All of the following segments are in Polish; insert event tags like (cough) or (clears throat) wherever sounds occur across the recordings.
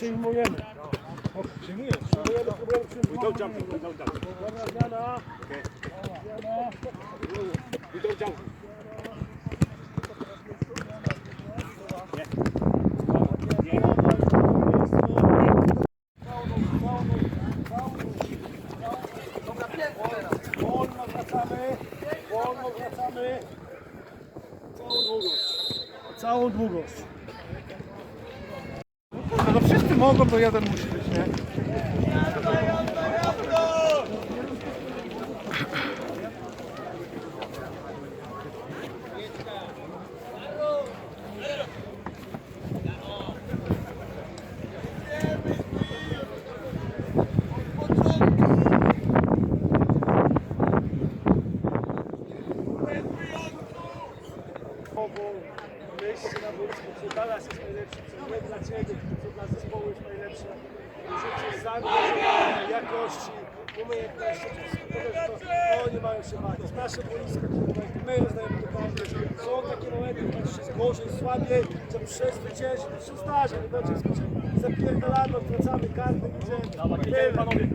przyjmujemy. Przyjmujemy. Przyjmujemy, próbujemy przyjmować. Don't jump, don't jump. Dobra, zmiana. Zmiana. You don't jump. Mogą, to jeden musi być, nie? Obok, myśl na boisku, co dla nas jest najlepsze, co nie dla Ciebie, co dla zespołu jest najlepsze. Życie zaangażowania, jakości, umiejętności, wszystko to, to oni mają się bać. To jest nasze boisko, które my rozdajemy do każdej. Są takie momenty, kiedy się jest gorzej, słabiej, że przezwyciężyć, to się zdarza, nie będzie zwyciężyć. Zapierdalamy, odwracamy karty, idziemy. Tyle. panowie.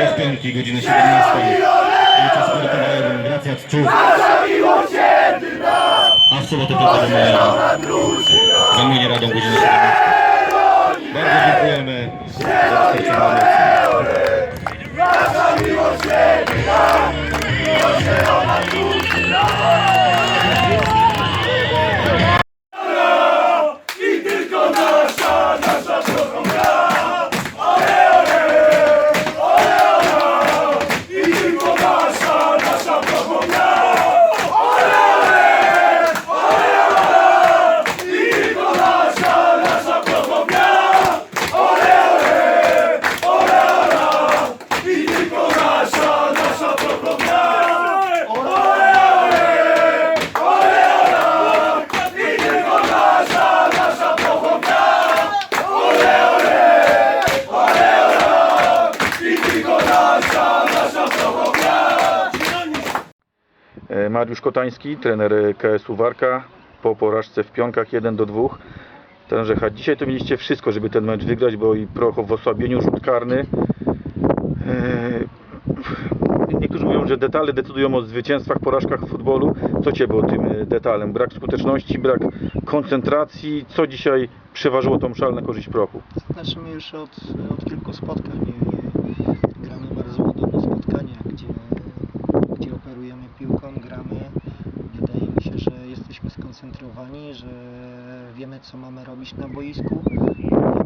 Rozpiątki godziny 17. Czas sportowy Gracja Czub. A w sobotę Maja. Zajmuje radą godziny 17. Bardzo dziękujemy. Za dostarczone E, Mariusz Kotański, trener KS-u Warka po porażce w pionkach 1 do 2. Trenerze dzisiaj to mieliście wszystko, żeby ten mecz wygrać, bo i Prochow w osłabieniu, rzut karny. E, Niektórzy mówią, że detale decydują o zwycięstwach, porażkach w futbolu. Co Ciebie o tym e, detalem? Brak skuteczności, brak koncentracji. Co dzisiaj przeważyło tą szal na korzyść Prochu? Znaczy my już od, od kilku spotkań gramy bardzo spotkania, gdzie, gdzie operujemy piłką, gramy. Wydaje mi się, że jesteśmy skoncentrowani, że wiemy co mamy robić na boisku,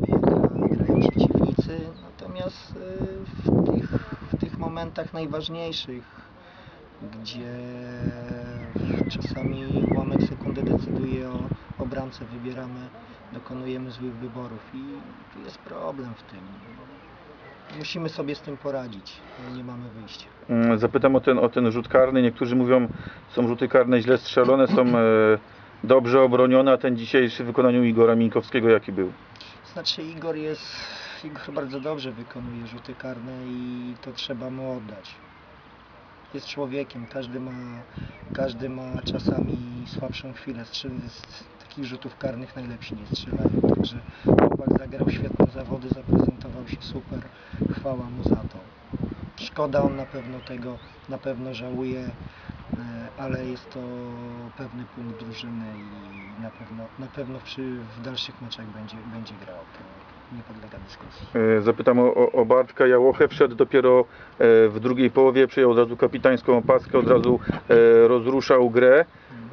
wiemy jak grają przeciwnicy, natomiast y, w tych, w tych momentach najważniejszych, gdzie czasami ułamek sekundy decyduje o, o bramce, wybieramy, dokonujemy złych wyborów i tu jest problem w tym. Musimy sobie z tym poradzić, nie mamy wyjścia. Mm, Zapytam o ten, o ten rzut karny. Niektórzy mówią, są rzuty karne źle strzelone, są e, dobrze obronione, a ten dzisiejszy w wykonaniu Igora Minkowskiego jaki był? Znaczy Igor jest, Igor bardzo dobrze wykonuje rzuty karne i to trzeba mu oddać. Jest człowiekiem, każdy ma, każdy ma czasami słabszą chwilę. Z takich rzutów karnych najlepsi nie strzelają. Także chłopak zagrał świetne zawody, zaprezentował się super. Chwała mu za to. Szkoda, on na pewno tego, na pewno żałuje, ale jest to pewny punkt drużyny i na pewno, na pewno przy, w dalszych meczach będzie, będzie grał. To nie podlega dyskusji. E, Zapytam o, o- Bartka Jałochę. Wszedł dopiero e, w drugiej połowie, przyjął od razu kapitańską opaskę, od razu e, rozruszał grę.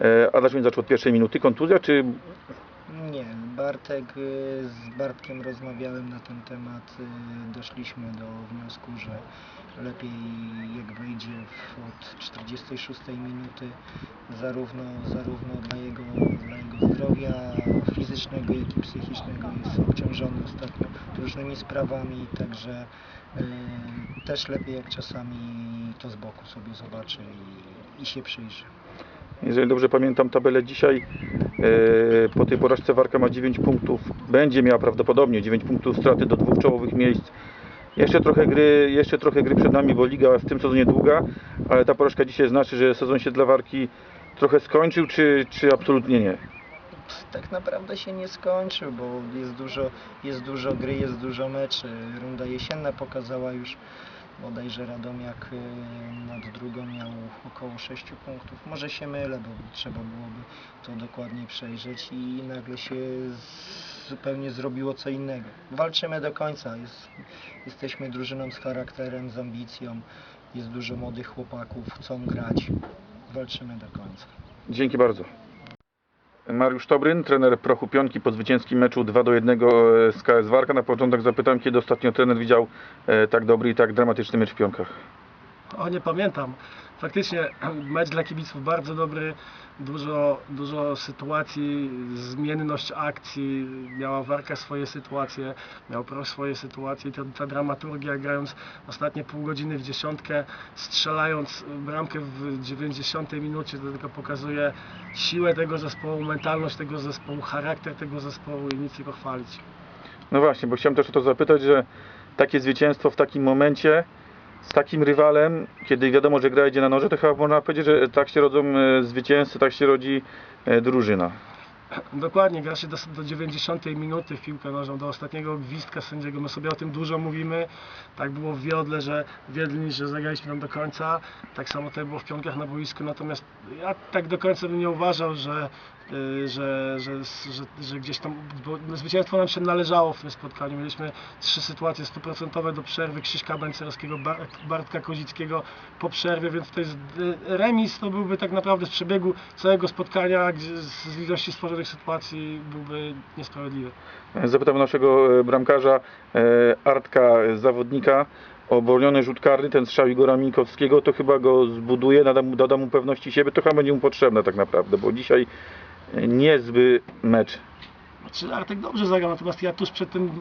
E, Adaś zaczął od pierwszej minuty. Kontuzja czy Bartek, y, z Bartkiem rozmawiałem na ten temat. y, Doszliśmy do wniosku, że lepiej jak wejdzie od 46 minuty, zarówno, zarówno dla, jego, dla jego zdrowia fizycznego, jak i psychicznego jest obciążony ostatnio różnymi sprawami, także y, też lepiej jak czasami to z boku sobie zobaczy i, i się przyjrzy. Jeżeli dobrze pamiętam tabelę dzisiaj, po tej porażce Warka ma 9 punktów, będzie miała prawdopodobnie 9 punktów straty do dwóch czołowych miejsc. Jeszcze trochę gry, jeszcze trochę gry przed nami, bo liga w tym sezonie długa, ale ta porażka dzisiaj znaczy, że sezon się dla Warki trochę skończył, czy, czy absolutnie nie? tak naprawdę się nie skończył, bo jest dużo, jest dużo gry, jest dużo meczy. Runda jesienna pokazała już bodajże Radomiak y, nad drugą miał około 6 punktów. Może się mylę, bo trzeba byłoby to dokładniej przejrzeć i nagle się zupełnie zrobiło co innego. Walczymy do końca. Jest, jesteśmy drużyną z charakterem, z ambicją. Jest dużo młodych chłopaków, chcą grać. Walczymy do końca. Dzięki bardzo. Mariusz Tobryn, trener Prochu Pionki po zwycięskim meczu 2 do 1 z KS Warka. Na początek zapytam, kiedy ostatnio trener widział e, tak dobry i tak dramatyczny mecz w Pionkach. O, nie pamiętam. Faktycznie (clears throat) mecz dla kibiców bardzo dobry, dużo, dużo sytuacji, zmienność akcji, miała Warka swoje sytuacje, miał Proch swoje sytuacje i ta, ta dramaturgia grając ostatnie pół godziny w dziesiątkę, strzelając bramkę w 90 minucie, to tylko pokazuje siłę tego zespołu, mentalność tego zespołu, charakter tego zespołu i nic tylko chwalić. No właśnie, bo chciałem też o to zapytać, że takie zwycięstwo w takim momencie z takim rywalem, kiedy wiadomo, że gra idzie na noże, to chyba można powiedzieć, że tak się rodzą e, zwycięzcy, tak się rodzi e, drużyna. Dokładnie, gra się do, do 90 minuty w piłkę nożną, do ostatniego gwizdka sędziego. My sobie o tym dużo mówimy. Tak było w Wiodle, że Wiedlin, że zagraliśmy tam do końca. Tak samo to było w Pionkach na boisku. Natomiast ja tak do końca bym nie uważał, że, że, że, że, że gdzieś tam, bo zwycięstwo nam się należało w tym spotkaniu. Mieliśmy trzy sytuacje stuprocentowe do przerwy Krzyśka Bańcerowskiego, Bar- Bartka Kozickiego po przerwie, więc to jest y, remis, to byłby tak naprawdę z przebiegu całego spotkania, z ilości stworzonych sytuacji byłby niesprawiedliwy. Zapytam naszego e, bramkarza Artka, zawodnika, obroniony rzut karny, ten strzał Igora Minkowskiego, to chyba go zbuduje, nada mu, mu pewności siebie, to chyba będzie mu potrzebne tak naprawdę, bo dzisiaj niezły mecz. Czy Artek dobrze zagrał, natomiast ja tuż przed tym,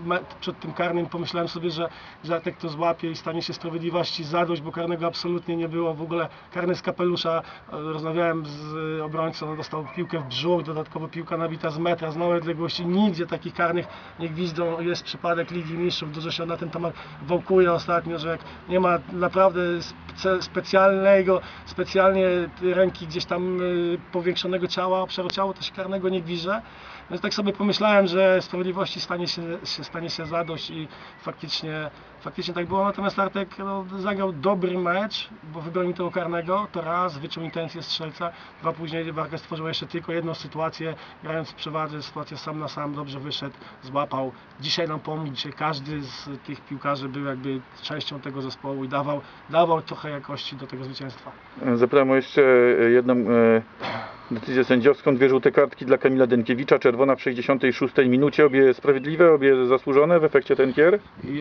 przed tym karnym pomyślałem sobie, że, że Artek to złapie i stanie się sprawiedliwości zadość, bo karnego absolutnie nie było. W ogóle karny z kapelusza, e, rozmawiałem z e, obrońcą, dostał piłkę w brzuch, dodatkowo piłka nabita z metra, z małej odległości. Nigdzie takich karnych nie gwizdą. Jest przypadek Ligi Mistrzów, dużo się na ten temat wąkuje ostatnio, że jak nie ma naprawdę spe- specjalnego, specjalnie ręki gdzieś tam y, powiększonego ciała, obszaru ciała, to się karnego nie gwiże. Więc tak sobie pomyślałem, że sprawiedliwości stanie się, się, stanie się zadość i faktycznie, faktycznie tak było. Natomiast Artek no, zagrał dobry mecz, bo wybronił tego karnego, to raz, wyczuł intencję strzelca, dwa później Warka stworzyła jeszcze tylko jedną sytuację, grając w przewadze, sytuację sam na sam, dobrze wyszedł, złapał. Dzisiaj nam pomógł, dzisiaj każdy z tych piłkarzy był jakby częścią tego zespołu i dawał, dawał trochę jakości do tego zwycięstwa. Zapytam jeszcze jedną e, decyzję sędziowską, dwie żółte kartki dla Kamila Denkiewicza, czerwona w 66 minucie, obie sprawiedliwe, obie zasłużone w efekcie ten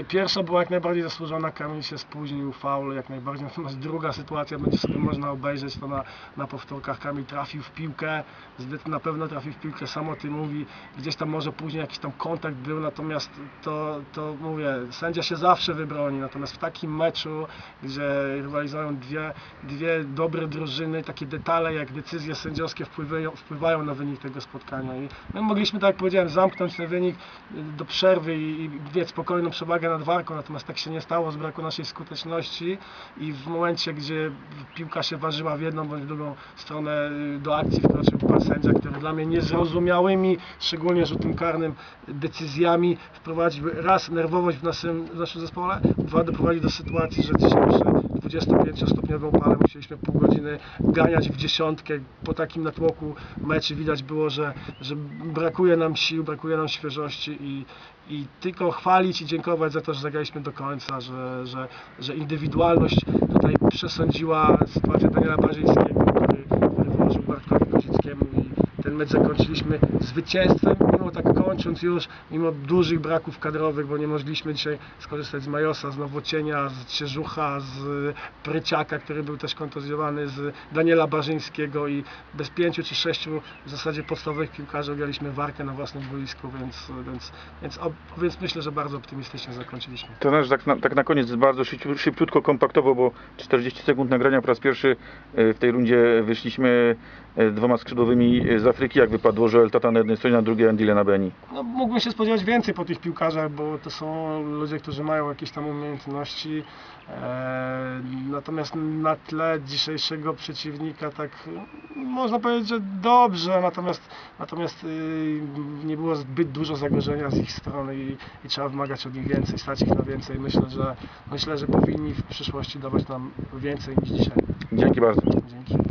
Pierwsza była jak najbardziej zasłużona, Kamil się spóźnił, faul jak najbardziej, natomiast druga sytuacja będzie sobie można obejrzeć to na, na powtórkach. Kamil trafił w piłkę, zbyt na pewno trafił w piłkę, sam o tym mówi, gdzieś tam może później jakiś tam kontakt był, natomiast to, to mówię, sędzia się zawsze wybroni, natomiast w takim meczu, gdzie rywalizują dwie, dwie dobre drużyny, takie detale jak decyzje sędziowskie wpływają, wpływają na wynik tego spotkania i my mogliśmy, tak jak powiedziałem, zamknąć ten wynik y, do przerwy i, i mieć spokojną przewagę nad walką, natomiast tak się nie stało z braku naszej skuteczności i w momencie, gdzie piłka się ważyła w jedną bądź w drugą stronę, y, do akcji wkroczył pan sędzia, który dla mnie niezrozumiałymi, szczególnie rzutem karnym, decyzjami wprowadził raz nerwowość w naszym, w naszym zespole, dwa doprowadził do sytuacji, że dzisiaj przy 25-stopniowym upale musieliśmy pół godziny ganiać w dziesiątkę. Po takim natłoku meczy widać było, że, że brakuje nam sił, brakuje nam świeżości i, i tylko chwalić i dziękować za to, że zagraliśmy do końca, że, że, że indywidualność tutaj przesądziła sytuację Daniela Barzyńskiego, który, który włożył Bartkowi Kozickiemu i ten mecz zakończyliśmy zwycięstwem, mimo tak kończąc już, mimo dużych braków kadrowych, bo nie mogliśmy dzisiaj skorzystać z Majosa, z Nowocienia, z Cierzucha, z Pryciaka, który był też kontuzjowany, z Daniela Barzyńskiego i bez pięciu czy sześciu w zasadzie podstawowych piłkarzy graliśmy warkę na własnym boisku, więc, więc, więc, o, więc myślę, że bardzo optymistycznie zakończyliśmy. Trenerze, tak na, tak na koniec bardzo szybciu- szybciutko, kompaktowo, bo 40 sekund nagrania po raz pierwszy e, w tej rundzie wyszliśmy e, dwoma skrzydłowymi e, z Afryki, jak wypadło Joel Tata na jednej stronie, na drugiej Andile na Beni. No, mógłbym się spodziewać więcej po tych piłkarzach, bo to są ludzie, którzy mają jakieś tam umiejętności. E, natomiast na tle dzisiejszego przeciwnika tak e, można powiedzieć, że dobrze, natomiast, natomiast y, nie było zbyt dużo zagrożenia z ich strony i, i trzeba wymagać od nich więcej, stać ich na więcej. Myślę, że myślę, że powinni w przyszłości dawać nam więcej niż dzisiaj. Dzięki bardzo. Dzięki.